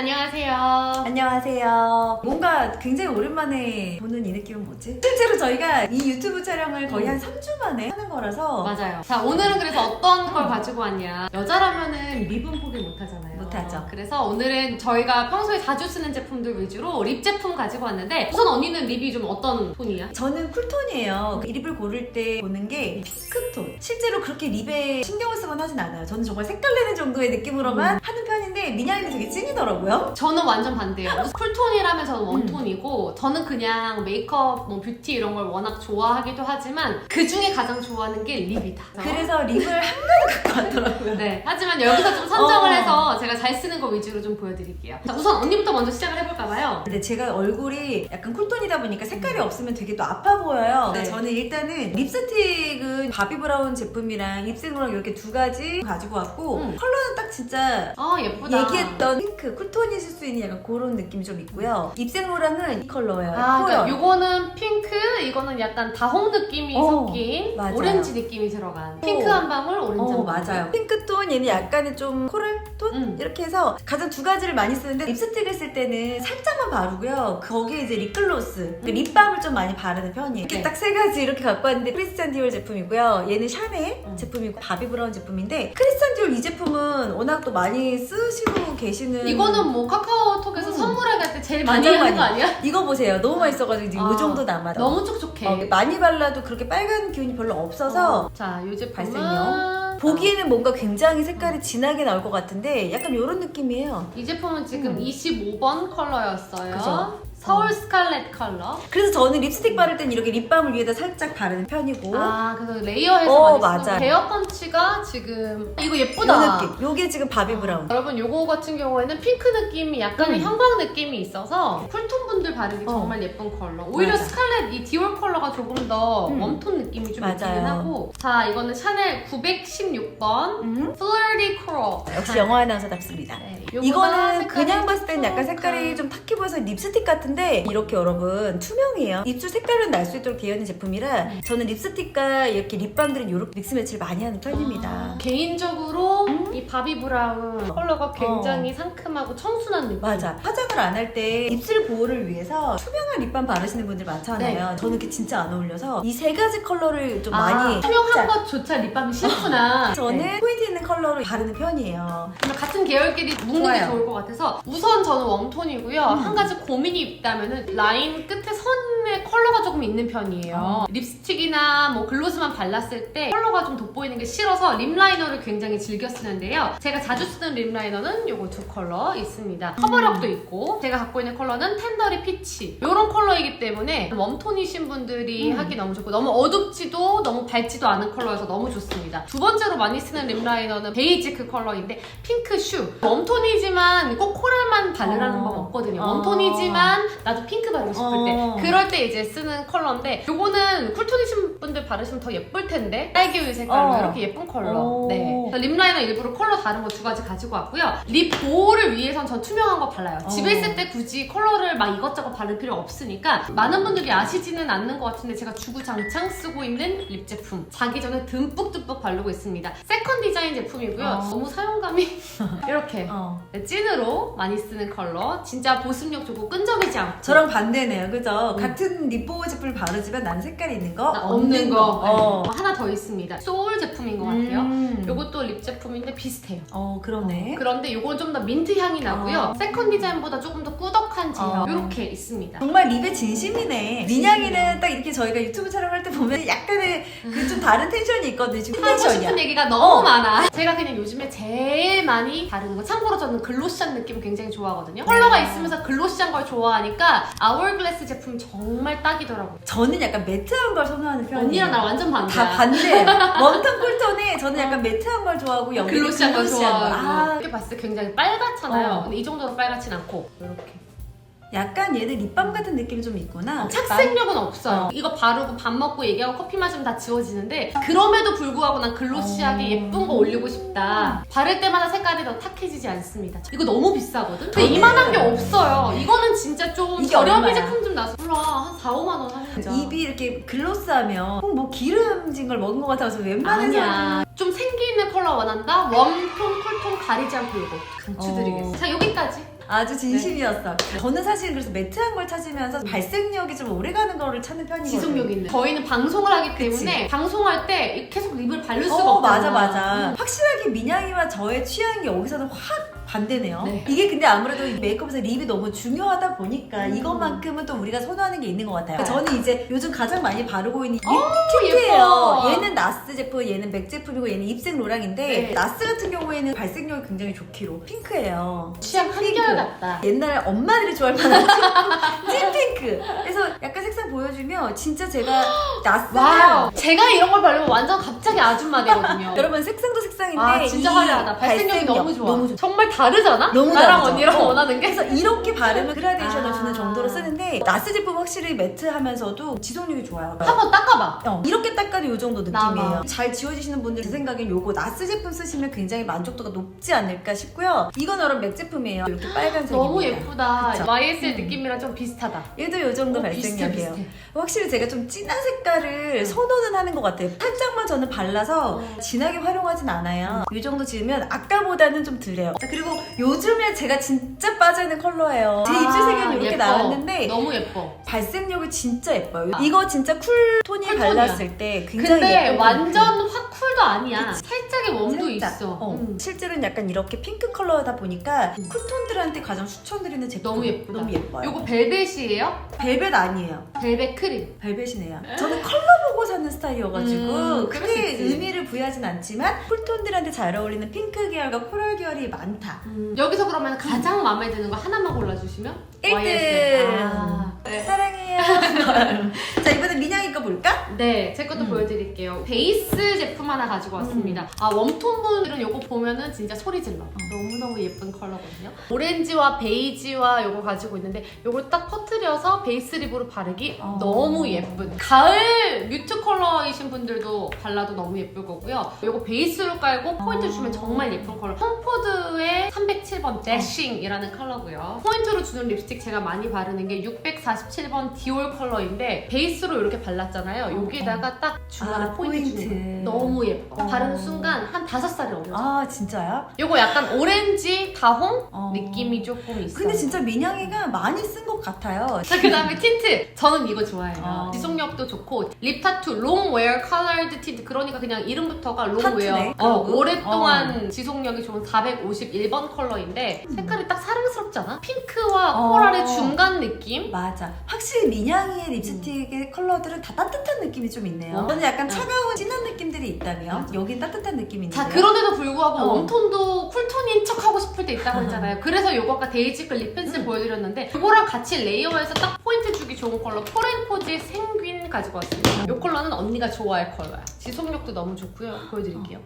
안녕하세요. 안녕하세요. 뭔가 굉장히 오랜만에 보는 이 느낌은 뭐지? 실제로 저희가 이 유튜브 촬영을 거의 한 3주 만에 하는 거라서 맞아요. 자, 오늘은 그래서 어떤 걸 가지고 왔냐. 여자라면은 립은 포기 못 하잖아요. 못하죠. 그래서 오늘은 저희가 평소에 자주 쓰는 제품들 위주로 립 제품 가지고 왔는데 우선 언니는 립이 좀 어떤 톤이야? 저는 쿨톤이에요. 립을 고를 때 보는 게 핑크톤. 실제로 그렇게 립에 신경을 쓰거나 하진 않아요. 저는 정말 색깔 내는 정도의 느낌으로만 음. 하는 편인데 미냐이는 되게 찐이더라고요. 저는 완전 반대예요. 쿨톤이라면 저는 웜톤이고 저는 그냥 메이크업, 뭐 뷰티 이런 걸 워낙 좋아하기도 하지만 그 중에 가장 좋아하는 게 립이다. 그래서 립을 한 가지 갖고 왔더라고요. 네. 하지만 여기서 좀 선정을 어. 해서 제가 잘 쓰는 거 위주로 좀 보여드릴게요. 자, 우선 언니부터 먼저 시작을 해볼까봐요. 근데 제가 얼굴이 약간 쿨톤이다 보니까 색깔이 없으면 되게 또 아파 보여요. 네. 저는 일단은 립스틱은 바비 브라운 제품이랑 립스틱이랑 이렇게 두 가지 가지고 왔고 음. 컬러는 딱 진짜 아 예쁘다. 얘기했던 핑크 쿨톤 이 있을 수 있는 약간 그런 느낌이 좀 있고요. 입생로랑은 이 컬러예요. 아, 그러니까 코열. 요거는 핑크, 이거는 약간 다홍 느낌이 어, 섞인 맞아요. 오렌지 느낌이 들어간 핑크 한 방울, 오렌지 어한 방울. 맞아요. 핑크톤 얘는 약간의 좀 코랄 톤 음. 이렇게 해서 가장 두 가지를 많이 쓰는데 립스틱을 쓸 때는 살짝만 바르고요. 거기에 이제 립글로스, 그 음. 립밤을 좀 많이 바르는 편이에요. 이렇게 네. 딱세 가지 이렇게 갖고 왔는데 크리스찬 디올 제품이고요. 얘는 샤넬 음. 제품이고 바비 브라운 제품인데 크리스찬 디올 이 제품은 워낙 또 많이 쓰시고 계시는 이거는 뭐 카카오톡에서 음. 선물하기 할때 제일 많이 하는 거. 아니야? 이거 보세요. 너무 맛있어가지고 지금 아, 이 정도 남아. 너무 촉촉해. 어, 많이 발라도 그렇게 빨간 기운이 별로 없어서 어, 자, 요 제품은 발색용. 보기에는 뭔가 굉장히 색깔이 진하게 나올 것 같은데 약간 이런 느낌이에요. 이 제품은 지금 음. 25번 컬러였어요. 그죠? 서울 어. 스칼렛 컬러. 그래서 저는 립스틱 바를 땐 이렇게 립밤을 위에다 살짝 바르는 편이고 아, 그래서 레이어해서 어, 많이 쓰는 맞아요. 베어 펀치가 지금 이거 이 예쁘다. 느낌. 요게 지금 바비 브라운. 여러분 요거 같은 경우에는 핑크 느낌이 약간의 음. 형광 느낌이 있어서 쿨톤 분들 바르기 어. 정말 예쁜 컬러 오히려 맞아. 스칼렛 이 디올 컬러가 조금 더 음. 웜톤 느낌이 좀 맞아요. 있긴 하고 자 이거는 샤넬 916번 음. 플러리 크로 역시 영어 아나운서답습니다. 네, 이거는 그냥 봤을 땐 약간 색깔이 좀 탁해 보여서 립스틱 같은데 이렇게 여러분 투명해요. 입술 색깔은 날 수 있도록 되어 있는 제품이라 음. 저는 립스틱과 이렇게 립밤들은 이렇게 믹스 매치를 많이 하는 편입니다. 아, 개인적으로 음. 이 바비 브라운 컬러가 굉장히 상큼하고 청순한 느낌 맞아. 화장을 안 할 때 입술 보호를 위해서 투명한 립밤 바르시는 분들 많잖아요. 저는 그게 진짜 안 어울려서 이 세 가지 컬러를 좀 네. 아, 많이 투명한 자, 것조차 립밤이 싫구나 저는 네. 포인트 있는 컬러를 바르는 편이에요. 그러면 같은 계열끼리 묶는 게 좋아요. 좋을 것 같아서 우선 저는 웜톤이고요. 음. 한 가지 고민이 있다면 은 라인 끝에 선 에 컬러가 조금 있는 편이에요. 어. 립스틱이나 뭐 글로스만 발랐을 때 컬러가 좀 돋보이는 게 싫어서 립 라이너를 굉장히 즐겨 쓰는데요. 제가 자주 쓰는 립 라이너는 요거 두 컬러 있습니다. 커버력도 있고 제가 갖고 있는 컬러는 텐더리 피치 이런 컬러이기 때문에 웜톤이신 분들이 음. 하기 너무 좋고 너무 어둡지도 너무 밝지도 않은 컬러여서 너무 좋습니다. 두 번째로 많이 쓰는 립 라이너는 베이지크 컬러인데 핑크 슈 웜톤이지만 꼭 코랄만 바르라는 어. 건 없거든요. 어. 웜톤이지만 나도 핑크 바르고 싶을 어. 때 그럴 때 이제 쓰는 컬러인데 요거는 쿨톤이신 분들 바르시면 더 예쁠 텐데 딸기 우유 색깔로 어. 이렇게 예쁜 컬러 어. 네 그래서 립 라이너 일부러 컬러 다른 거 두 가지 가지고 왔고요 립 보호를 위해선 전 투명한 거 발라요 어. 집에 있을 때 굳이 컬러를 막 이것저것 바를 필요 없으니까 많은 분들이 아시지는 않는 것 같은데 제가 주구장창 쓰고 있는 립 제품 자기 전에 듬뿍듬뿍 바르고 있습니다 세컨 디자인 제품이고요 어. 너무 사용감이 이렇게 어. 네, 찐으로 많이 쓰는 컬러 진짜 보습력 좋고 끈적이지 않고 저랑 반대네요. 그죠? 음. 같은 립 보호 제품을 바르지만 나는 색깔이 있는 거, 나 없는 거 어. 네. 하나 더 있습니다 소울 제품인 것 같아요 음. 요것도 립 제품인데 비슷해요 어, 그러네. 그런데 요건 좀 더 민트 향이 나고요 어. 세컨 디자인보다 조금 더 꾸덕한 제형 어. 이렇게 있습니다 정말 립의 진심이네. 민양이는 딱 이렇게 저희가 유튜브 촬영할 때 보면 약간의 그 좀 다른 텐션이 있거든요. 지금 하고 텐션이야. 싶은 얘기가 너무 어. 많아 제가 그냥 요즘에 제일 많이 바르는 거 참고로 저는 글로시한 느낌 굉장히 좋아하거든요 컬러가 있으면서 글로시한 걸 좋아하니까 아워글래스 제품 정말 딱이더라고요 저는 약간 매트한 걸 선호하는 편이에요. 언니랑 나 완전 반대야. 다 반대예요. 웜톤 쿨톤에 저는 약간 매트한 걸 좋아하고 여기 글로시한 걸 좋아하고. 아, 이렇게 봤을 때 굉장히 빨갛잖아요. 어. 근데 이 정도로 빨갛진 않고. 이렇게 약간 얘는 립밤 같은 느낌이 좀 있구나. 착색력은 없어요. 어. 이거 바르고 밥 먹고 얘기하고 커피 마시면 다 지워지는데 그럼에도 불구하고 난 글로시하게 어. 예쁜 거 올리고 싶다. 바를 때마다 색깔이 더 탁해지지 않습니다. 이거 너무 비싸거든? 근데 이만한 게 없어요. 이거는 진짜 좀 이게 저렴이 얼마야? 제품 좀 나서 몰라 한 4, 5만 원 하면 되죠. 입이 이렇게 글로스하면 꼭뭐 기름진 걸 먹은 것 같아서 웬만해서 아니야. 좀 생기 있는 컬러 원한다? 웜톤, 쿨톤 가리지 않고 이거 강추드리겠어. 어. 자 여기까지. 아주 진심이었어. 저는 사실 그래서 매트한 걸 찾으면서 발색력이 좀 오래가는 거를 찾는 편이거든요. 지속력 있는. 저희는 방송을 하기 때문에 방송할 때 계속 립을 바를 수가 어, 없잖아. 맞아, 맞아. 확실하게 민양이와 저의 취향이 여기서는 확 반대네요. 네. 이게 근데 아무래도 이 메이크업에서 립이 너무 중요하다 보니까 음. 이것만큼은 또 우리가 선호하는 게 있는 것 같아요. 저는 이제 요즘 가장 많이 바르고 있는 립 어, 틴트예요. 예뻐. 얘는 나스 제품, 얘는 맥 제품이고 얘는 입생 로랑인데 네. 나스 같은 경우에는 발색력이 굉장히 좋기로 핑크예요. 취향 핑크. 한결 같다. 옛날 엄마들이 좋아할 만한 찐핑크. 그래서 약간 색상 보여주면 진짜 제가 나스를 와우. 제가 이런 걸 바르면 완전 갑자기 아줌마 되거든요. 여러분 색상도 색상 인데 아 진짜 이 화려하다. 발색력이 발색력 너무 좋아. 너무 좋아. 정말 다르잖아? 너무 나랑 다르죠. 언니랑 어. 원하는 게. 그래서 이렇게 바르면 그라데이션을 아. 주는 정도로 쓰는데 나스 제품 확실히 매트하면서도 지속력이 좋아요. 한번 닦아봐. 어, 이렇게 닦아도 이 정도 느낌이에요. 나만. 잘 지워지시는 분들 제 생각엔 요거 나스 제품 쓰시면 굉장히 만족도가 높지 않을까 싶고요. 이건 여러분 맥 제품이에요. 이렇게 빨간색입니다. 너무 예쁘다. 그쵸? YSL 음. 느낌이랑 좀 비슷하다. 얘도 요 정도 어, 비슷해, 발색력이에요. 비슷해. 확실히 제가 좀 진한 색깔을 선호는 하는 것 같아요. 살짝만 저는 발라서 어. 진하게 활용하진 않아요. 이 정도 지으면 아까보다는 좀 덜해요. 자, 그리고 요즘에 제가 진짜 빠져있는 컬러예요. 제 아, 입술 색은 이렇게 예뻐. 나왔는데 너무 예뻐. 발색력이 진짜 예뻐요. 아. 이거 진짜 쿨톤이 쿨톤이야. 발랐을 때 굉장히 근데 예쁜 완전 확 쿨도 아니야. 살짝의 웜도 살짝. 있어. 어. 음. 실제로는 약간 이렇게 핑크 컬러다 보니까 음. 쿨톤들한테 가장 추천드리는 제품 너무 예쁘다. 너무 예뻐요. 요거 벨벳이에요? 벨벳 아니에요. 벨벳 크림. 벨벳이네요. 저는 컬러 보고 사는 스타일이어가지고 음, 크게. 의미를 부여하진 않지만 쿨톤들한테 잘 어울리는 핑크 계열과 코랄 계열이 많다. 음. 여기서 그러면 가장 마음에 드는 거 하나만 골라주시면? 일등. 아. 네. 사랑해요. 자 이번엔 민영이 거 볼까? 네, 제 것도 음. 보여드릴게요. 베이스 제품 하나 가지고 왔습니다. 아, 웜톤 분들은 이거 보면은 진짜 소리 질러. 너무너무 예쁜 컬러거든요. 오렌지와 베이지와 이거 가지고 있는데 이걸 딱 퍼뜨려서 베이스 립으로 바르기 어. 너무 예쁜. 가을 뮤트 컬러이신 분들도 발라도 너무 예쁠 거고요. 이거 베이스로 깔고 포인트 어. 주면 정말 예쁜 컬러. 홈포드의 307번 데싱이라는 컬러고요. 포인트로 주는 립스틱 제가 많이 바르는 게 647번 디올 컬러인데 베이스로 이렇게 발랐잖아요. 여기다가 딱 중간에 아, 포인트, 포인트. 주는 거. 너무 예뻐. 어. 바르는 순간 한 5살이 어려져. 아 진짜요? 요거 약간 오렌지 가홍 어. 느낌이 조금 있어요. 근데 진짜 민영이가 많이 쓴 것 같아요. 자, 그 다음에 틴트. 저는 이거 좋아해요. 어. 지속력도 좋고, 립 타투, 롱웨어 컬러드 틴트. 그러니까 그냥 이름부터가 롱웨어. 타투네, 어, 그러고. 오랫동안 지속력이 좋은 451번 컬러인데, 색깔이 딱 사랑스럽지 않아? 핑크와 어. 코랄의 중간 느낌? 맞아. 확실히 민양이의 립스틱의 컬러들은 다 따뜻한 느낌이 좀 있네요. 어. 저는 약간 응. 차가운 진한 느낌들이 있다면 여긴 따뜻한 느낌이 있는데. 자, 그런데도 불구하고 어. 웜톤도 쿨톤인 척 하고 싶을 때 있다고 했잖아요. 그래서 요거 아까 데이지글 립 펜슬 음. 보여드렸는데, 이거랑 같이 레이어해서 딱 포인트 주기 좋은 컬러, 포렌포지 생균 가지고 왔습니다. 이 컬러는 언니가 좋아할 컬러야. 지속력도 너무 좋고요. 보여드릴게요.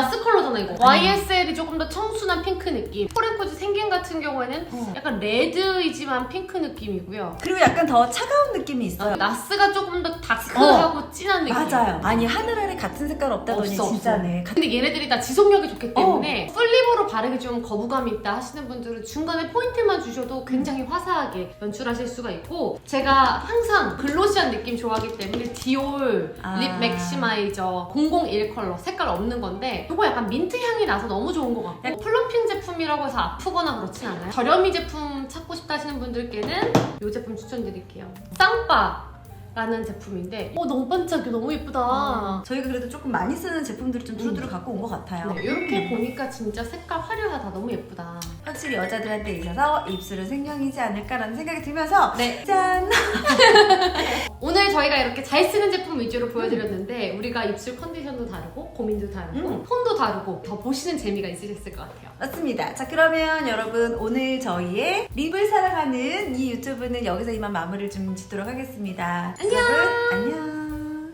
나스 컬러잖아 이거. YSL이 조금 더 청순한 핑크 느낌. 포렌포지 생균 같은 경우에는 어. 약간 레드이지만 핑크 느낌이고요. 그리고 약간 더 차가운 느낌이 있어요. 나스가 조금 더 다크하고 진한 느낌. 맞아요. 아니 하늘 아래 같은 색깔 없다더니 없어. 진짜네. 근데 얘네들이 다 지속력이 좋기 어. 때문에 풀립으로 바르기 좀 거부감이 있다 하시는 분들은 중간에 포인트만 주셔도 굉장히 화사하게 연출하실 수가 있고 제가 항상 글로시한 느낌 좋아하기 때문에 디올 아. 립 맥시마이저 001 컬러 색깔 없는 건데 이거 약간 민트 향이 나서 너무 좋은 것 같고 플럼핑 제품이라고 해서 아프거나 그렇진 않아요 저렴이 제품 찾고 싶다 하시는 분들께는 이 제품 추천드릴게요 쌍바 라는 제품인데 어 너무 반짝이 너무 예쁘다 저희가 그래도 조금 많이 쓰는 제품들을 좀 두루두루 갖고 온 것 같아요. 네, 이렇게 보니까 진짜 색깔 화려하다. 너무 예쁘다. 확실히 여자들한테 있어서 입술은 생명이지 않을까라는 생각이 들면서 네. 짠! 저희가 이렇게 잘 쓰는 제품 위주로 보여드렸는데 우리가 입술 컨디션도 다르고 고민도 다르고 음. 톤도 다르고 더 보시는 재미가 있으셨을 것 같아요. 맞습니다. 자 그러면 여러분 오늘 저희의 립을 사랑하는 이 유튜브는 여기서 이만 마무리를 좀 짓도록 하겠습니다. 안녕. 여러분 안녕.